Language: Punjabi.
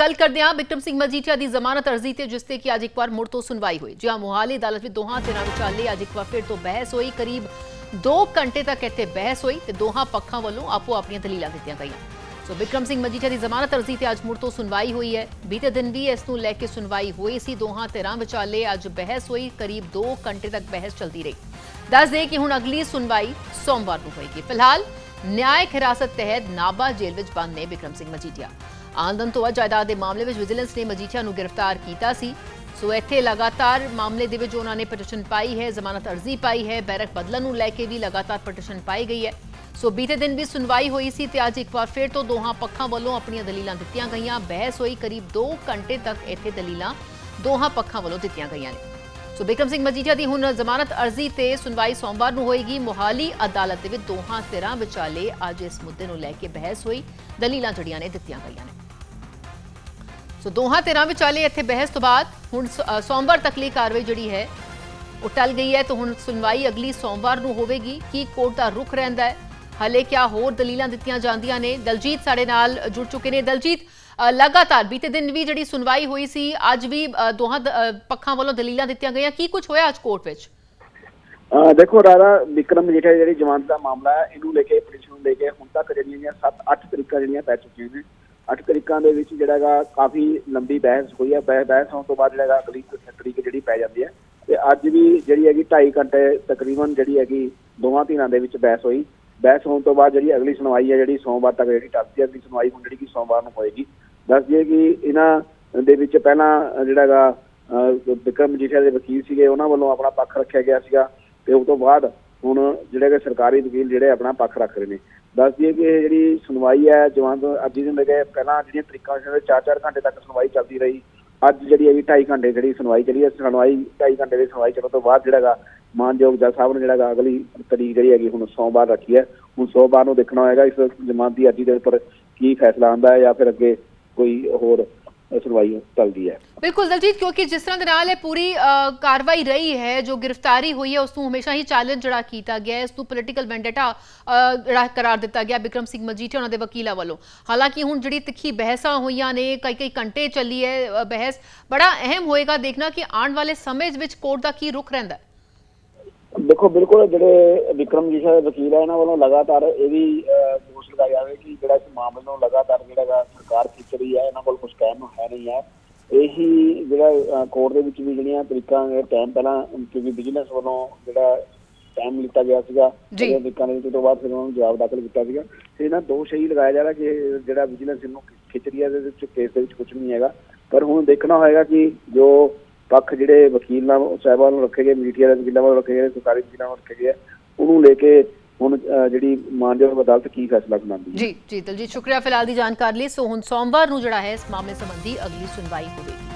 ਗੱਲ ਕਰਦੇ ਹਾਂ। ਬਿਕਰਮ ਸਿੰਘ ਮਜੀਠੀਆ ਦੀ ਜ਼ਮਾਨਤ ਅਰਜ਼ੀ ਤੇ ਜਿਸ ਤੇ ਕਿ ਅੱਜ ਇੱਕ ਵਾਰ ਮੁੜ ਤੋਂ ਸੁਣਵਾਈ ਹੋਈ। ਜਿਹਾ ਮੋਹਾਲੀ ਅਦਾਲਤ ਵਿੱਚ ਦੋਹਾਂ ਧਿਰਾਂ ਵਿਚਾਲੇ ਅੱਜ ਇੱਕ ਵਾਰ ਫਿਰ ਤੋਂ ਬਹਿਸ ਹੋਈ। ਕਰੀਬ 2 ਘੰਟੇ ਤੱਕ ਇੱਥੇ ਬਹਿਸ ਹੋਈ ਤੇ ਦੋਹਾਂ ਪੱਖਾਂ ਵੱਲੋਂ ਆਪੋ ਆਪਣੀਆਂ ਦਲੀਲਾਂ ਦਿੱਤੀਆਂ ਗਈਆਂ। ਸੋ ਬਿਕਰਮ ਸਿੰਘ ਮਜੀਠੀਆ ਦੀ ਜ਼ਮਾਨਤ ਅਰਜ਼ੀ ਤੇ ਅੱਜ ਮੁੜ ਤੋਂ ਸੁਣਵਾਈ ਹੋਈ ਹੈ। ਬੀਤੇ ਦਿਨ ਵੀ ਇਸ ਨੂੰ ਲੈ ਕੇ ਸੁਣਵਾਈ ਹੋਈ ਸੀ। ਦੋਹਾਂ ਧਿਰਾਂ ਵਿਚਾਲੇ ਅੱਜ ਬਹਿਸ ਹੋਈ। ਕਰੀਬ 2 ਘੰਟੇ ਤੱਕ ਬਹਿਸ ਚੱਲਦੀ ਰਹੀ। ਦੱਸ ਦੇ ਕਿ ਹੁਣ ਅਗਲੀ ਸੁਣਵਾਈ ਸੋਮਵਾਰ ਨੂੰ ਹੋਏਗੀ। ਫਿਲਹਾਲ, ਨਿਆਇਕ ਹਿਰਾਸਤ ਤਹਿਤ ਨਾਬਾ ਜੇਲ੍ਹ ਵਿੱਚ ਬੰਦ ਨੇ ਬਿਕਰਮ ਸਿੰਘ ਮਜੀਠੀਆ ਆਮਦਨ ਤੋਂ ਵੱਧ ਜਾਇਦਾਦ ਦੇ ਮਾਮਲੇ ਵਿੱਚ ਵਿਜੀਲੈਂਸ ਨੇ ਮਜੀਠੀਆ ਨੂੰ ਗ੍ਰਿਫਤਾਰ ਕੀਤਾ ਸੀ। ਸੋ ਇੱਥੇ ਲਗਾਤਾਰ ਮਾਮਲੇ ਦੇ ਵਿੱਚ ਉਹਨਾਂ ਨੇ ਪਟੀਸ਼ਨ ਪਾਈ ਹੈ, ਜ਼ਮਾਨਤ ਅਰਜ਼ੀ ਪਾਈ ਹੈ, ਬੈਰਕ ਬਦਲਣ ਨੂੰ ਲੈ ਕੇ ਵੀ ਲਗਾਤਾਰ ਪਟੀਸ਼ਨ ਪਾਈ ਗਈ ਹੈ। ਸੋ ਬੀਤੇ ਦਿਨ ਵੀ ਸੁਣਵਾਈ ਹੋਈ ਸੀ ਤੇ ਅੱਜ ਇੱਕ ਵਾਰ ਫਿਰ ਤੋਂ ਦੋਹਾਂ ਪੱਖਾਂ ਵੱਲੋਂ ਆਪਣੀਆਂ ਦਲੀਲਾਂ ਦਿੱਤੀਆਂ ਗਈਆਂ। ਬਹਿਸ ਹੋਈ ਕਰੀਬ 2 ਘੰਟੇ ਤੱਕ ਇੱਥੇ ਦਲੀਲਾਂ ਦੋਹਾਂ ਪੱਖਾਂ ਵੱਲੋਂ ਦਿੱਤੀਆਂ ਗਈਆਂ ਨੇ। ਸੋ ਬਿਕਰਮ ਸਿੰਘ ਮਜੀਠੀਆ ਦੀ ਹੁਣ ਜ਼ਮਾਨਤ ਅਰਜ਼ੀ ਤੇ ਸੁਣਵਾਈ ਸੋਮਵਾਰ ਨੂੰ ਹੋਏਗੀ। ਮੋਹਾਲੀ ਅਦਾਲਤ ਦੇ ਵਿੱਚ ਦੋਹਾਂ ਧਿਰਾਂ ਵਿਚਾਲੇ ਅੱਜ ਇਸ ਮੁੱਦੇ ਨੂੰ ਲੈ ਕੇ ਬਹਿਸ ਹੋਈ। ਦਲੀਲਾਂ ਜੜੀਆਂ ਨੇ ਦਿੱਤੀਆਂ ਗਈਆਂ ਨੇ। ਸੋ ਦੋਹਾਂ ਧਿਰਾਂ ਵਿਚਾਲੇ ਇੱਥੇ ਬਹਿਸ ਤੋਂ ਬਾਅਦ ਹੁਣ ਸੋਮਵਾਰ ਤੱਕਲੀ ਕਾਰਵਾਈ ਜਿਹੜੀ ਹੈ, ਉਹ ਟਲ ਗਈ ਹੈ। ਤਾਂ ਹੁਣ ਸੁਣਵਾਈ ਅਗਲੀ ਸੋਮਵਾਰ ਨੂੰ ਹੋਵੇਗੀ। ਕੀ ਕੋਰਟ ਦਾ ਰੁਖ ਰਹਿੰਦਾ ਹੈ? ਹਲੇ ਕਿਆ ਹੋਰ ਦਲੀਲਾਂ ਦਿੱਤੀਆਂ ਜਾਂਦੀਆਂ ਨੇ? ਦਲਜੀਤ ਸਾਡੇ ਨਾਲ ਜੁੜ ਚੁੱਕੇ ਨੇ। ਦਲਜੀਤ ਲਗਾਤਾਰ ਬੀਤੇ ਦਿਨ ਵੀ ਜਿਹੜੀ ਸੁਣਵਾਈ ਹੋਈ ਸੀ, ਅੱਜ ਵੀ ਦੋਹਾਂ ਪੱਖਾਂ ਵੱਲੋਂ ਦਲੀਲਾਂ ਦਿੱਤੀਆਂ ਗਈਆਂ। ਕੀ ਕੁਝ ਹੋਇਆ ਅੱਜ ਕੋਰਟ ਵਿੱਚ? ਦੇਖੋ ਰਾਧਾ ਵਿਕਰਮ ਮਜੀਠੀਆ ਜਿਹੜੀ ਜ਼ਮਾਨਤ ਦਾ ਮਾਮਲਾ ਹੈ, ਇਹਨੂੰ ਲੈ ਕੇ ਪਟੀਸ਼ਨ ਨੂੰ ਲੈ ਕੇ ਹੁਣ ਤੱਕ ਜਿਹੜੀਆਂ 7-8 ਤਰੀਕਾਂ ਜਿਹੜੀਆਂ ਪੈ ਚੁੱਕੀਆਂ ਨੇ। 8 ਤਰੀਕਾਂ ਦੇ ਵਿੱਚ ਜਿਹੜਾ ਹੈਗਾ ਕਾਫੀ ਲੰਬੀ ਬਹਿਸ ਹੋਈ ਹੈ ਬਹਿ- ਬਹਿਸ ਹੋਣ ਤੋਂ ਬਾਅਦ ਜਿਹੜਾ ਹੈਗਾ ਅਗਲੀ ਤਰੀਕ ਜਿਹੜੀ ਪੈ ਜਾਂਦੀ ਹੈ ਤੇ ਅੱਜ ਵੀ ਜਿਹੜੀ ਹੈਗੀ 2.5 ਘੰਟੇ ਤਕਰੀਬਨ ਜਿਹੜੀ ਹੈਗੀ ਦੋਵਾਂ ਧਿਰਾਂ ਦੇ ਵਿੱਚ ਬਹਿਸ ਹੋਈ। ਬਹਿਸ ਹੋਣ ਤੋਂ ਬਾਅਦ ਜਿਹੜੀ ਅਗਲੀ ਸੁਣਵਾਈ ਹੈ ਜਿਹੜੀ ਸੋਮਵਾਰ ਤੱਕ ਜਿਹੜੀ ਟੱਪਦੀ ਹੈ ਅਗਲੀ ਸੁਣਵਾਈ ਹੁਣ ਜਿਹੜੀ ਕਿ ਸੋਮਵਾਰ ਨੂੰ ਹੋਏਗੀ। ਦੱਸ ਦਈਏ ਕਿ ਇਹਨਾਂ ਦੇ ਵਿੱਚ ਪਹਿਲਾਂ ਜਿਹੜਾ ਹੈਗਾ, ਅਹ, ਵਿਕਰਮ ਮਜੀਠੀਆ ਦੇ ਵਕੀਲ ਸੀਗੇ, ਉਹਨਾਂ ਵੱਲੋਂ ਆਪਣਾ ਪੱਖ ਰੱਖਿਆ ਗਿਆ ਸੀਗਾ। ਤੇ ਉਸ ਤੋਂ ਬਾਅਦ ਹੁਣ ਜਿਹੜੇ ਕਿ ਸਰਕਾਰੀ ਵਕੀਲ ਜਿਹੜੇ ਆਪਣਾ ਪੱਖ ਰੱਖ ਰਹੇ ਨੇ। ਦੱਸ ਦਈਏ ਕਿ ਇਹ ਜਿਹੜੀ ਸੁਣਵਾਈ ਹੈ, ਜਵਾਨ ਅੱਜ ਦੇ ਲੱਗੇ ਪਹਿਲਾਂ ਜਿਹੜੀਆਂ ਤਰੀਕਾਂ ਸੀ 4-4 ਘੰਟੇ ਤੱਕ ਸੁਣਵਾਈ ਚੱਲਦੀ ਰਹੀ। ਅੱਜ ਜਿਹੜੀ ਹੈਗੀ 2.5 ਘੰਟੇ ਜਿਹੜੀ ਸੁਣਵਾਈ ਚੱਲੀ ਹੈ, ਸੁਣਵਾਈ 2.5 ਘੰਟੇ ਦੀ ਸੁਣਵਾਈ ਚੱਲਣ ਤੋਂ ਬਾਅਦ ਜਿਹੜਾ ਹੈਗਾ, ਮਾਨਯੋਗ ਜੱਜ ਸਾਹਿਬ ਨੇ ਜਿਹੜਾ ਅਗਲੀ ਤਰੀਕ ਜਿਹੜੀ ਹੈਗੀ ਹੁਣ ਸੋਮਵਾਰ ਰੱਖੀ ਹੈ। ਹੁਣ ਸੋਮਵਾਰ ਨੂੰ ਦੇਖਣਾ ਹੋਏਗਾ ਇਸ ਜ਼ਮਾਨਤ ਦੀ ਅਰਜ਼ੀ ਦੇ ਉੱਪਰ ਕੀ ਫੈਸਲਾ ਆਉਂਦਾ ਹੈ ਜਾਂ ਫਿਰ ਅੱਗੇ ਕੋਈ ਹੋਰ ਸੁਣਵਾਈ ਚੱਲਦੀ ਹੈ। ਬਿਲਕੁਲ ਦਲਜੀਤ ਕਿਉਂਕਿ ਜਿਸ ਤਰ੍ਹਾਂ ਦੇ ਨਾਲ ਇਹ ਪੂਰੀ ਕਾਰਵਾਈ ਰਹੀ ਹੈ ਜੋ ਗ੍ਰਿਫਤਾਰੀ ਹੋਈ ਹੈ ਉਸ ਨੂੰ ਹਮੇਸ਼ਾ ਹੀ ਚੈਲੰਜ ਜਿਹੜਾ ਕੀਤਾ ਗਿਆ ਹੈ ਇਸ ਨੂੰ ਪੋਲੀਟੀਕਲ ਵੈਂਡੇਟਾ ਜਿਹੜਾ ਕਰਾਰ ਦਿੱਤਾ ਗਿਆ ਬਿਕਰਮ ਸਿੰਘ ਮਜੀਠੀਆ ਉਹਨਾਂ ਦੇ ਵਕੀਲਾਂ ਵੱਲੋਂ। ਹਾਲਾਂਕਿ ਹੁਣ ਜਿਹੜੀ ਤਿੱਖੀ ਬਹਿਸਾਂ ਹੋਈਆਂ ਨੇ ਕਈ ਕਈ ਘੰਟੇ ਚੱਲੀ ਹੈ ਬਹਿਸ ਬੜਾ ਅਹਿਮ ਹੋਏਗਾ ਦੇਖਣਾ ਕਿ ਆਉਣ ਵਾਲੇ ਸਮੇਂ ਵਿੱਚ ਕੋਰਟ ਦਾ ਕੀ ਰੁਖ ਰਹਿੰਦਾ ਹੈ। ਦੇਖੋ ਬਿਲਕੁਲ ਜਿਹੜੇ ਵਿਕਰਮ ਜੀ ਸਾਹਿਬ ਵਕੀਲ ਇਹਨਾਂ ਵੱਲੋਂ ਲਗਾਤਾਰ ਇਹ ਵੀ ਲਗਾਇਆ ਜਾਵੇ ਕਿ ਜਿਹੜਾ ਇਸ ਮਾਮਲੇ ਨੂੰ ਲਗਾਤਾਰ ਜਿਹੜਾ ਸਰਕਾਰ ਖਿੱਚ ਰਹੀ ਹੈ ਇਹਨਾਂ ਕੋਲ ਕੁਝ ਕਹਿਣ ਨੂੰ ਹੈ ਨਹੀਂ ਹੈ ਇਹੀ ਜਿਹੜਾ ਕੋਰਟ ਦੇ ਵਿੱਚ ਵੀ ਜਿਹੜੀਆਂ ਤਰੀਕਾਂ ਟਾਈਮ ਪਹਿਲਾਂ ਕਿਉਂਕਿ ਵਿਜੀਲੈਂਸ ਵੱਲੋਂ ਜਿਹੜਾ ਟਾਈਮ ਲਿੱਤਾ ਗਿਆ ਸੀਗਾ ਜੀ। ਉਹਦੇ ਤਰੀਕਾਂ ਦੇ ਤੋਂ ਬਾਅਦ ਫਿਰ ਉਹਨਾਂ ਨੂੰ ਜਵਾਬ ਦਾਖਲ ਕੀਤਾ ਸੀਗਾ। ਤੇ ਇਹਨਾਂ ਦੋਸ਼ ਇਹੀ ਲਗਾਇਆ ਜਾ ਰਿਹਾ ਕਿ ਜਿਹੜਾ ਵਿਜੀਲੈਂਸ ਇਹਨੂੰ ਖਿੱਚ ਰਹੀ ਹੈ ਇਹਦੇ ਵਿੱਚ ਕੇਸ ਦੇ ਵਿੱਚ ਕੁਝ ਨਹੀਂ ਹੈਗਾ। ਪਰ ਹੁਣ ਦੇਖਣਾ ਹੋਏਗਾ ਕਿ ਜੋ ਪੱਖ ਜਿਹੜੇ ਵਕੀਲ ਨਾਲ ਸਾਹਿਬਾਨ ਨੂੰ ਰੱਖੇ ਗਏ ਮੀਡੀਆ ਦੇ ਵਕੀਲਾਂ ਵੱਲੋਂ ਰੱਖੇ ਗਏ ਸਰਕਾਰੀ ਵਕੀਲਾਂ ਵੱਲੋਂ ਰੱਖੇ ਗਏ ਉਹਨੂੰ ਲੈ ਕੇ ਹੁਣ ਜਿਹੜੀ ਮਾਨਯੋਗ ਅਦਾਲਤ ਕੀ ਫੈਸਲਾ ਸੁਣਾਉਂਦੀ ਹੈ? ਜੀ ਜੀ, ਦਲਜੀਤ, ਸ਼ੁਕਰੀਆ ਫਿਲਹਾਲ ਦੀ ਜਾਣਕਾਰੀ ਲਈ। ਸੋ ਹੁਣ ਸੋਮਵਾਰ ਨੂੰ ਜਿਹੜਾ ਹੈ ਇਸ ਮਾਮਲੇ ਸੰਬੰਧੀ ਅਗਲੀ ਸੁਣਵਾਈ ਹੋਵੇਗੀ।